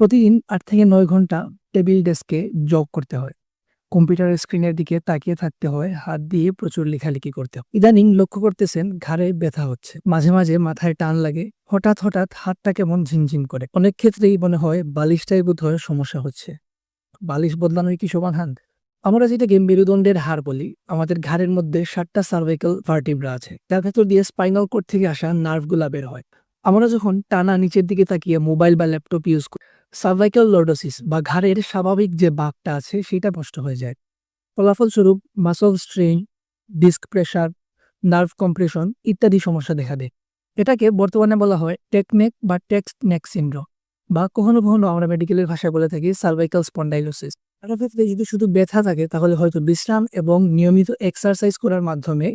প্রতিদিন আট থেকে নয় ঘণ্টা টেবিল ডেস্কে জব করতে হয়। কম্পিউটারের স্ক্রিনের দিকে তাকিয়ে থাকতে হয়, হাত দিয়ে প্রচুর লেখালেখি করতে হয়। ইদানিং লক্ষ্য করতেছেন ঘাড়ে ব্যথা হচ্ছে। মাঝে মাঝে মাথায় টান লাগে, হঠাৎ হঠাৎ হাতটা কেমন ঝিনঝিন করে। অনেক ক্ষেত্রেই মনে হয় বালিশটাই বোধ হয় সমস্যা হচ্ছে। বালিশ বদলানোই কি সমাধান আমরা যেটাকে মেরুদণ্ডের হাড় বলি, আমাদের ঘাড়ের মধ্যে সাতটা সার্ভাইকাল ভার্টিব্রা আছে। তার ভেতর দিয়ে স্পাইনাল কোড থেকে আসা নার্ভগুলা বের হয়। আমরা যখন টানা নিচের দিকে তাকিয়ে মোবাইল বা ল্যাপটপ ইউজ করি সার্ভাইকাল লর্ডোসিস বা ঘাড়ের স্বাভাবিক যে বাঘটা আছে সেটা নষ্ট হয়ে যায়। ফলাফলস্বরূপ muscle strain disc pressure nerve compression ইত্যাদি সমস্যা দেখা দেয়। এটাকে বর্তমানে বলা হয় টেকনেক বা টেক্সট নেক সিন্ড্রোম বা কখনো কখনো আমরা মেডিকেলের ভাষায় বলে থাকি সার্ভাইকাল স্পন্ডাইলোসিস এটার ক্ষেত্রে যদি শুধু ব্যথা থাকে, তাহলে হয়তো বিশ্রাম এবং নিয়মিত এক্সারসাইজ করার মাধ্যমে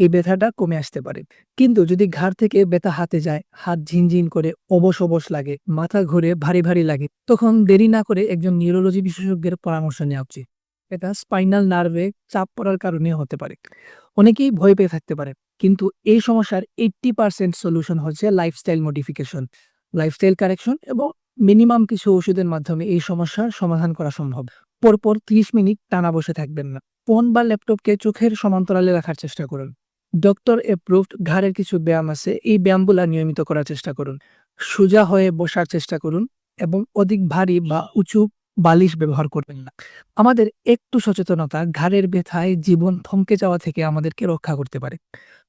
এই ব্যথাটা কমে আসতে পারে। কিন্তু যদি ঘাড় থেকে ব্যথা হাতে যায়, হাত ঝিনঝিন করে, অবশ অবশ লাগে, মাথা ঘুরে ভারী ভারী লাগে, তখন দেরি না করে একজন নিউরোলজি বিশেষজ্ঞের পরামর্শ নেওয়া উচিত। এটা স্পাইনাল নার্ভে চাপ পড়ার কারণে হতে পারে। অনেকেই ভয় পেয়ে থাকতে পারে। কিন্তু এই সমস্যার এইট্টি পার্সেন্ট সলিউশন হচ্ছে লাইফস্টাইল মডিফিকেশন, লাইফস্টাইল কারেকশন এবং মিনিমাম কিছু ওষুধের মাধ্যমে এই সমস্যার সমাধান করা সম্ভব। পরপর ত্রিশ মিনিট টানা বসে থাকবেন না। ফোন বা ল্যাপটপকে চোখের সমান্তরালে রাখার চেষ্টা করুন। ডক্টর এপ্রুভড ঘাড়ের কিছু ব্যায়াম আছে, এই ব্যায়ামগুলা নিয়মিত করার চেষ্টা করুন। সোজা হয়ে বসার চেষ্টা করুন এবং অধিক ভারী বা উঁচু বালিশ ব্যবহার করবেন না। আমাদের একটু সচেতনতা ঘাড়ের ব্যথায় জীবন থমকে যাওয়া থেকে আমাদেরকে রক্ষা করতে পারে।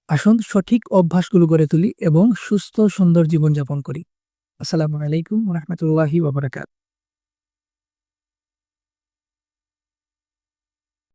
আসুন সঠিক অভ্যাসগুলো গড়ে তুলি এবং সুস্থ, সুন্দর জীবনযাপন করি। আসসালামু আলাইকুম রহমতুল্লাহি ওবরাকাত